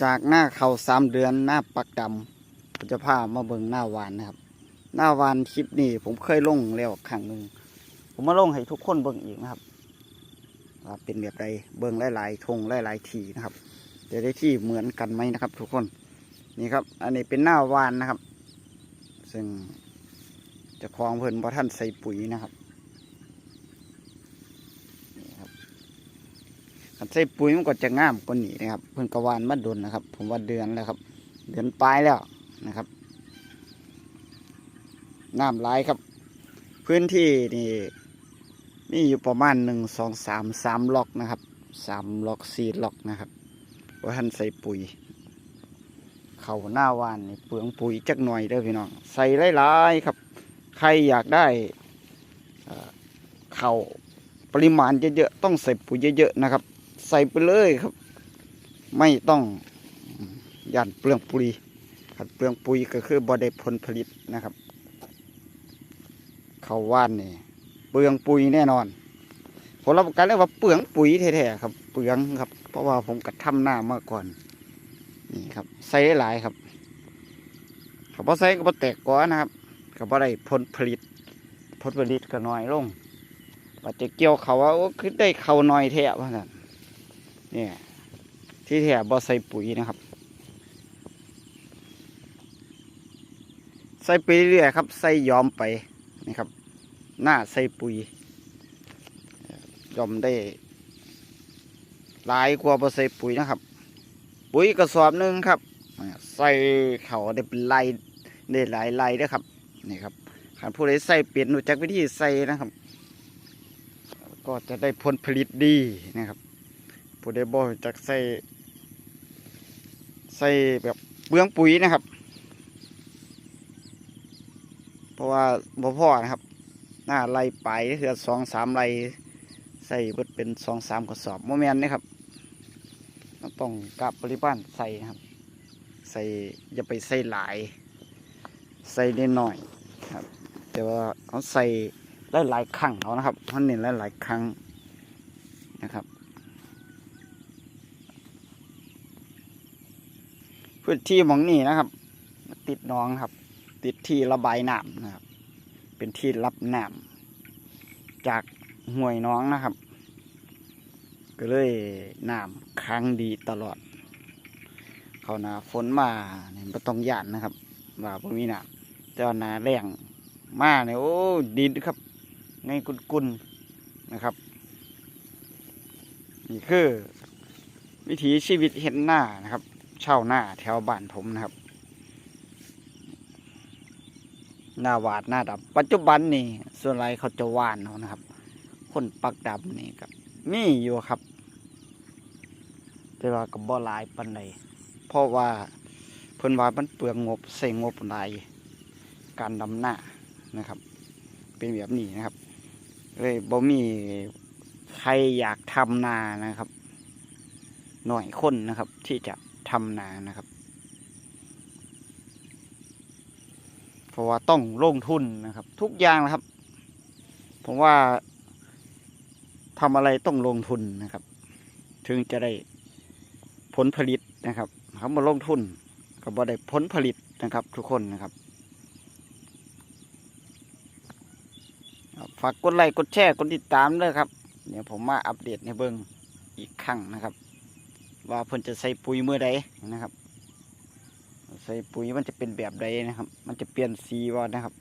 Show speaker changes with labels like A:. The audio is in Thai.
A: จากหน้าเขาสามเดือนหน้าปักดำผมจะพามาเบิ่งหน้าวานนะครับ หน้าวานคลิปนี้ผมเคยลงแล้วครั้งหนึ่งผมมาลงให้ทุกคนเบิ่งอีกนะครับว่าเป็นแบบใดเบิ่งหลายๆทงหลายๆทีนะครับจะได้ที่เหมือนกันไหมนะครับ ทุกคนนี่ครับ อันนี้เป็นหน้าวานนะครับ ซึ่งจะคลองเพิ่นบ่ท่านใส่ปุ๋ยนะครับนี่ครับคัน ใส่ปุ๋ยมันก็จะงามกว่านี้นะครับเพิ่นกวานมาดนนะครับ ผมว่าเดือนแล้วครับ เดือนปลายแล้วนะครับน้ำไหลายครับ พื้นที่นี่มีอยู่ประมาณหนึ่งสองสามสามล็อกนะครับสามล็อกสี่ล็อกนะครับว่าท่านใส่ปุ๋ย เขาหน้าวานนี่เปลืองปุ๋ยจักหน่อยเด้อพี่น้องใส่หลายๆครับ ใครอยากได้เอ่อเขาปริมาณเยอะๆต้องใส่ปุ๋ยเยอะๆนะครับ ใส่ไปเลยครับ ไม่ต้องย่านเปลืองปุ๋ยขัดเปลืองปุ๋ยก็คือบ่ได้ผลผลิตนะครับเขาว่านนี่เปลืองปุ๋ยแน่นอนผมรับประกันเลยว่าเปลืองปุ๋ยแท้ๆครับเปลืองครับ เพราะว่าผมกระทำหน้ามาก่อนนี่ครับใส่หลายครับเขาพอใส่ก็บ่แตกก้อนนะครับก็บ่ได้ผลผลิตผลผลิตก็น้อยลงว่าจะเกี่ยวเขาว่าคือได้เขาน้อยแท้ว่าซั่น เนี่ยที่แท้บ่ใส่ปุ๋ยนะครับ ใส่ไปเรื่อยครับ ใส่ยอมไปนะครับ หน้าใส่ปุ๋ยยอมได้หลายกว่าบ่ใส่ปุ๋ยนะครับ ปุ๋ยกระสอบหนึ่งครับใส่เขาได้เป็นไล่ได้หลายไล่ด้วยครับนี่ครับขันผู้ใดใส่เปลี่ยนรู้จักวิธีใส่นะครับ ก็จะได้ผลผลิตดีนะครับ ผู้ใดบ่จักใส่ใส่แบบเบื้องปุ๋ยนะครับ เพราะว่าบ่พอนะครับ หน้าไล่ไปคือสองสามไล่ใส่เบิดเป็นสองสามกระสอบโมเมนต์นะครับต้องกับปริมาณใส่นะครับ ใส่อย่าไปใส่หลาย ใส่นิดหน่อยครับแต่ว่าเขาใส่หลายหลายๆครั้งเอานะครับเขาเน้นหลายหลายๆครั้งนะครับ พื้นที่หมองนี่นะครับ ติดน้องครับ ติดที่ระบายน้ำนะครับ เป็นที่รับน้ำจากห้วยน้องนะครับ ก็เลยน้ำค้างดีตลอด เขานาฝนมาเนี่ยต้องย่านนะครับ ว่าบ่มีน้ำแต่ว่าหนาแรงมาเนี่ยโอ้ดินครับไงกุนๆนะครับนี่คือวิถีชีวิตเห็นหน้านะครับ เช่าหน้าแถวบ้านผมนะครับ หน้าหวาดหน้าดำปัจจุบันนี่ส่วนไรเขาจะหวานเอานะครับ คนปักดำนี่ครับมีอยู่ครับแต่ว่ากับบ่หลายปันใดเพราะว่าเพิ่นว่ามันเปลืองงบใส่งบหลายการดำหน้านะครับ เป็นแบบนี้นะครับเลยบ่มีใครอยากทำนานะครับ หน่อยคนนะครับที่จะ ทำนานะครับ เพราะว่าต้องลงทุนนะครับ ทุกอย่างนะครับ ผมว่าทำอะไรต้องลงทุนนะครับ ถึงจะได้ผลผลิตนะครับเขามาลงทุนก็บ่ได้ผลผลิตนะครับ ทุกคนนะครับฝากกดไลค์กดแชร์กดติดตามด้วยครับ เดี๋ยวผมมาอัปเดตในเบิ้งอีกครั้งนะครับ ว่าเพิ่นจะใส่ปุ๋ยเมื่อใดนะครับ ใส่ปุ๋ยมันจะเป็นแบบใดนะครับ มันจะเปลี่ยนสีว่านะครับ